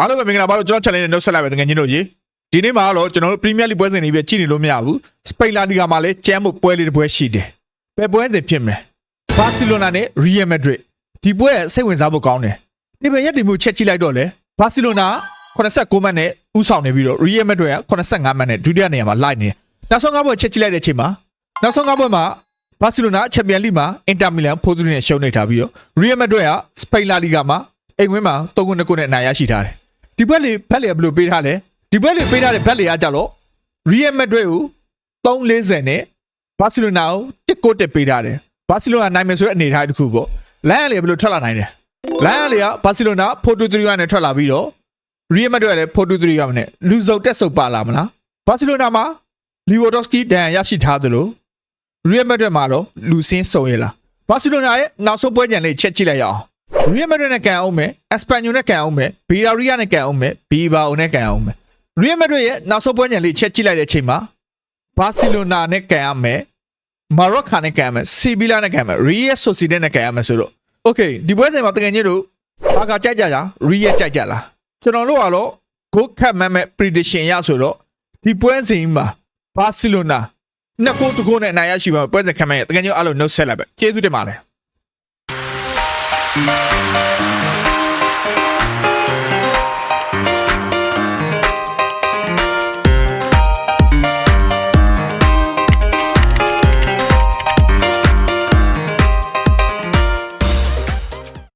အားလုံးပဲမင်္ဂလာပါလို့ကျွန်တော် challenge နဲ့နှုတ်ဆက်လိုက်ပဲတကယ်ချင်းတို့ကြီးဒီနေ့မှာတော့ကျွန်တော်တို့ Premier League ပွဲစဉ်တွေပြကြည့်နေလို့မရဘူး Spain La Liga မှာလည်းကျမ်းဖို့ပွဲလေးတစ်ပွဲရှိတယ်ဘယ်ပွဲစဉ်ဖြစ်မလဲ Barcelona နဲ့ Real Madrid ဒီပွဲကစိတ်ဝင်စားဖို့ကောင်းတယ်ဒီပဲရက်ဒီမှုချက်ကြည့်လိုက်တော့လေ Barcelona 89မှတ်နဲ့ဥဆောင်နေပြီးတော့ Real Madrid က85မှတ်နဲ့ဒုတိယနေရာမှာလိုက်နေတယ်နောက်ဆုံးကပွဲချက်ကြည့်လိုက်တဲ့အချိန်မှာနောက်ဆုံးကပွဲမှာ Barcelona Champions League မှာ Inter Milan ဖိုးသူနဲ့ရှုံးနေထားပြီးတော့ Real Madrid က Spain La Liga မှာအိမ်ဝင်းမှာ3ခု2ခုနဲ့အနိုင်ရရှိထားတယ် ဒီဘက်လေဘက်လေဘယ်လိုပေးထားလဲဒီဘက်လေပေးထားတဲ့ဘက်လေကကြတော့ Real Madrid ကို340နဲ့ Barcelona ကို1-9တက်ပေးထားတယ် Barcelona နိုင်မယ်ဆိုတဲ့အနေအထားတစ်ခုပေါ့လမ်းကလေဘယ်လိုထွက်လာနိုင်လဲလမ်းကလေက Barcelona 4-2-3နဲ့ထွက်လာပြီးတော့ Real Madrid ကလည်း4-2-3ရမနဲ့လူစုံတက်ဆုပ်ပါလာမလား Barcelona မှာ Lewandowski ဒဏ်ရာရရှိထားသလို Real Madrid မှာတော့လူစင်းစုံရလား Barcelona ရဲ့နောက်ဆုံးပွဲကြံလေးချက်ကြည့်လိုက်ရအောင် Real Madrid နဲ့ကန်အောင်မယ် Espanyol နဲ့ကန်အောင်မယ် Villarreal နဲ့ကန်အောင်မယ် Bilbao နဲ့ကန်အောင်မယ် Real Madrid ရဲ့နောက်ဆုံးပွဲကြံလေးချက်ကြည့်လိုက်တဲ့အချိန်မှာ Barcelona နဲ့ကန်ရမယ် Morocco နဲ့ကန်ရမယ် Sevilla နဲ့ကန်ရမယ် Real Sociedad နဲ့ကန်ရမယ်ဆိုတော့ Okay ဒီပွဲစဉ်မှာတကယ်ကြီးတို့ဘာကကြိုက်ကြကြ Real ကြိုက်ကြလားကျွန်တော်တို့ကတော့ goal cut မှတ်မဲ့ prediction ရဆိုတော့ဒီပွဲစဉ်မှာ Barcelona နှစ်ကိုတကိုနဲ့အနိုင်ရရှိပါမယ်ပွဲစဉ်ခံမဲ့တကယ်ကြီးအားလုံးနှုတ်ဆက်လိုက်ပဲကျေးဇူးတင်ပါတယ် Thank you.